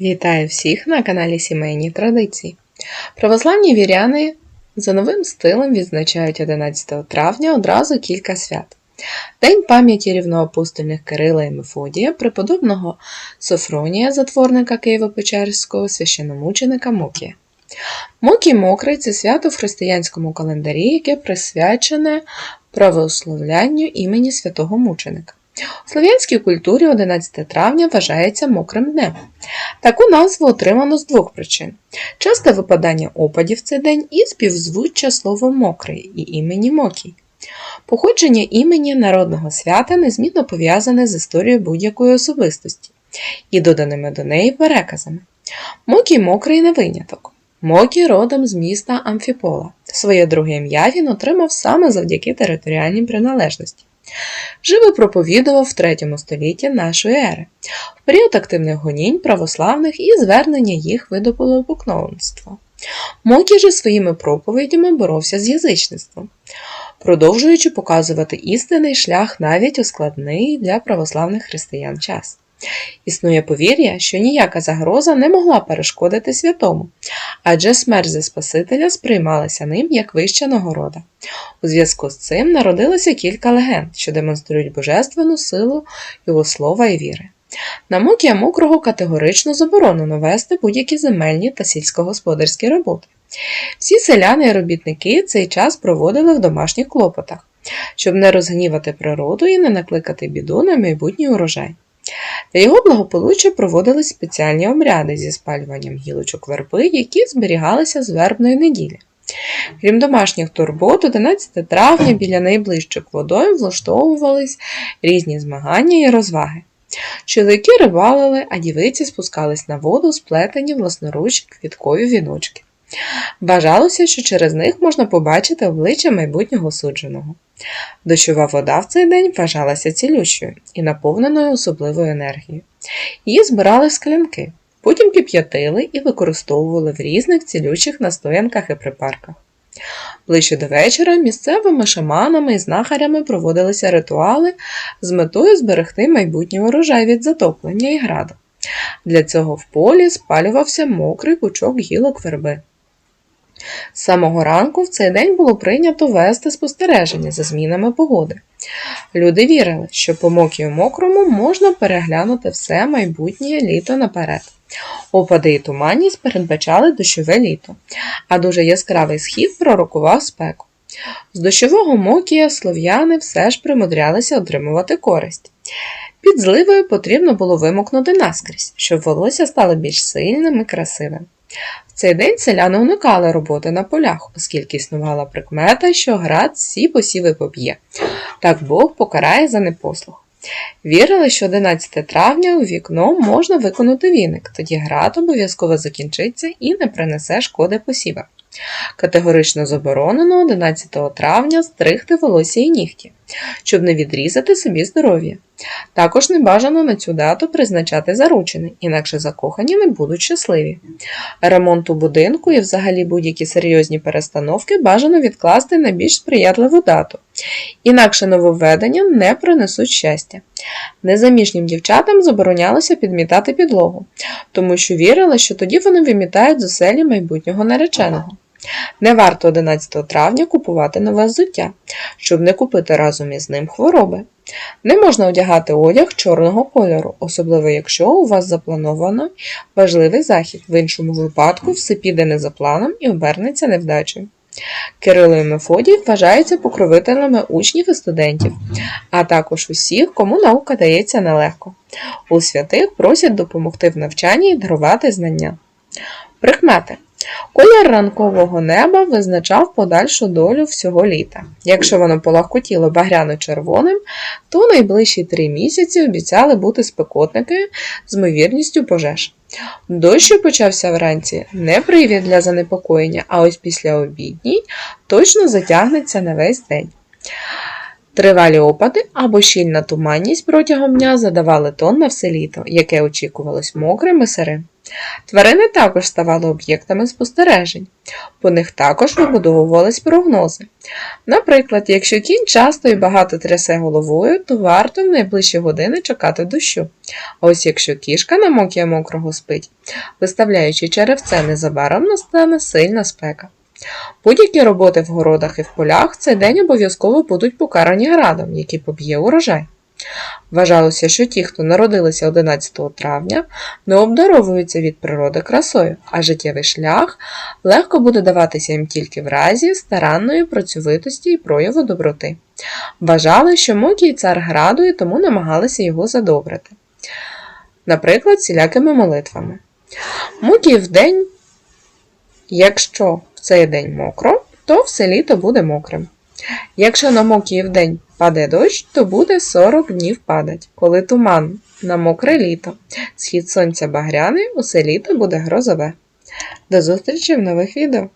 Вітаю всіх на каналі Сімейні Традиції. Православні віряни за новим стилем відзначають 11 травня одразу кілька свят. День пам'яті рівноапостольних Кирила і Мефодія, преподобного Софронія, затворника Києво-Печерського, священомученика Мокія. Мокій Мокрий це свято в християнському календарі, яке присвячене правословлянню імені святого мученика. У слов'янській культурі 11 травня вважається мокрим днем. Таку назву отримано з двох причин: часте випадання опадів в цей день і співзвуччя слово мокрий і імені Мокій. Походження імені народного свята незмінно пов'язане з історією будь-якої особистості і доданими до неї переказами. Мокій мокрий не виняток. Мокій родом з міста Амфіпола. Своє друге ім'я він отримав саме завдяки територіальній приналежності. Жив і проповідував в 3 столітті нашої ери, в період активних гонінь православних і звернення їх видобуло поклонництва. Мокі же своїми проповідями боровся з язичництвом, продовжуючи показувати істинний шлях навіть у складний для православних християн час. Існує повір'я, що ніяка загроза не могла перешкодити святому, адже смерть за Спасителя сприймалася ним як вища нагорода. У зв'язку з цим народилося кілька легенд, що демонструють божественну силу його слова і віри. На Мокія Мокрого категорично заборонено вести будь-які земельні та сільськогосподарські роботи. Всі селяни і робітники цей час проводили в домашніх клопотах, щоб не розгнівати природу і не накликати біду на майбутній урожай. Для його благополуччя проводились спеціальні обряди зі спалюванням гілочок верби, які зберігалися з вербної неділі. Крім домашніх турбот, 11 травня біля найближчих водою влаштовувались різні змагання і розваги. Чоловіки рибалили, а дівиці спускались на воду, сплетені власноруч квіткові віночки. Бажалося, що через них можна побачити обличчя майбутнього судженого. Дощова вода в цей день вважалася цілющою і наповненою особливою енергією. Її збирали в склянки, потім кип'ятили і використовували в різних цілющих настоянках і припарках. Ближче до вечора місцевими шаманами і знахарями проводилися ритуали з метою зберегти майбутній урожай від затоплення і граду. Для цього в полі спалювався мокрий пучок гілок верби. З самого ранку в цей день було прийнято вести спостереження за змінами погоди. Люди вірили, що по мокію мокрому можна переглянути все майбутнє літо наперед. Опади і туманність передбачали дощове літо, а дуже яскравий схід пророкував спеку. З дощового мокія слов'яни все ж примудрялися отримувати користь. Під зливою потрібно було вимокнути наскрізь, щоб волосся стало більш сильним і красивим. В цей день селяни уникали роботи на полях, оскільки існувала прикмета, що град всі посіви поб'є. Так Бог покарає за непослух. Вірили, що 11 травня у вікно можна виконати віник, тоді град обов'язково закінчиться і не принесе шкоди посівам. Категорично заборонено 11 травня стригти волосся і нігті, щоб не відрізати собі здоров'я. Також не бажано на цю дату призначати заручини, інакше закохані не будуть щасливі. Ремонт у будинку і взагалі будь-які серйозні перестановки бажано відкласти на більш сприятливу дату, інакше нововведення не принесуть щастя. Незаміжнім дівчатам заборонялося підмітати підлогу, тому що вірили, що тоді вони вимітають з майбутнього нареченого. Не варто 11 травня купувати нове взуття, щоб не купити разом із ним хвороби. Не можна одягати одяг чорного кольору, особливо якщо у вас заплановано важливий захід, в іншому випадку все піде не за планом і обернеться невдачею. Кирило і Мефодій вважаються покровителями учнів і студентів, а також усіх, кому наука дається нелегко. У святих просять допомогти в навчанні і дарувати знання. Прикмети. Колір ранкового неба визначав подальшу долю всього літа. Якщо воно полагкотіло багряно-червоним, то найближчі три місяці обіцяли бути спекотники з ймовірністю пожеж. Дощ, почався вранці, не привід для занепокоєння, а ось після обідній точно затягнеться на весь день. Тривалі опади або щільна туманність протягом дня задавали тон на все літо, яке очікувалось мокрим і сирим. Тварини також ставали об'єктами спостережень. По них також вибудовувались прогнози. Наприклад, якщо кінь часто і багато трясе головою, то варто в найближчі години чекати дощу. А ось якщо кішка намокає мокрого спить, виставляючи черевце незабаром настане сильна спека. Будь-які роботи в городах і в полях в цей день обов'язково будуть покарані градом, який поб'є урожай. Вважалося, що ті, хто народилися 11 травня, не обдаровуються від природи красою, а життєвий шлях легко буде даватися їм тільки в разі старанної працьовитості і прояву доброти. Вважали, що Мокій цар граду і тому намагалися його задобрити. Наприклад, всілякими молитвами. Мукій в день, якщо в цей день мокро, то все літо буде мокрим. Якщо на Мокіїв день паде дощ, то буде 40 днів падать. Коли туман на мокре літо, схід сонця багряний, усе літо буде грозове. До зустрічі в нових відео!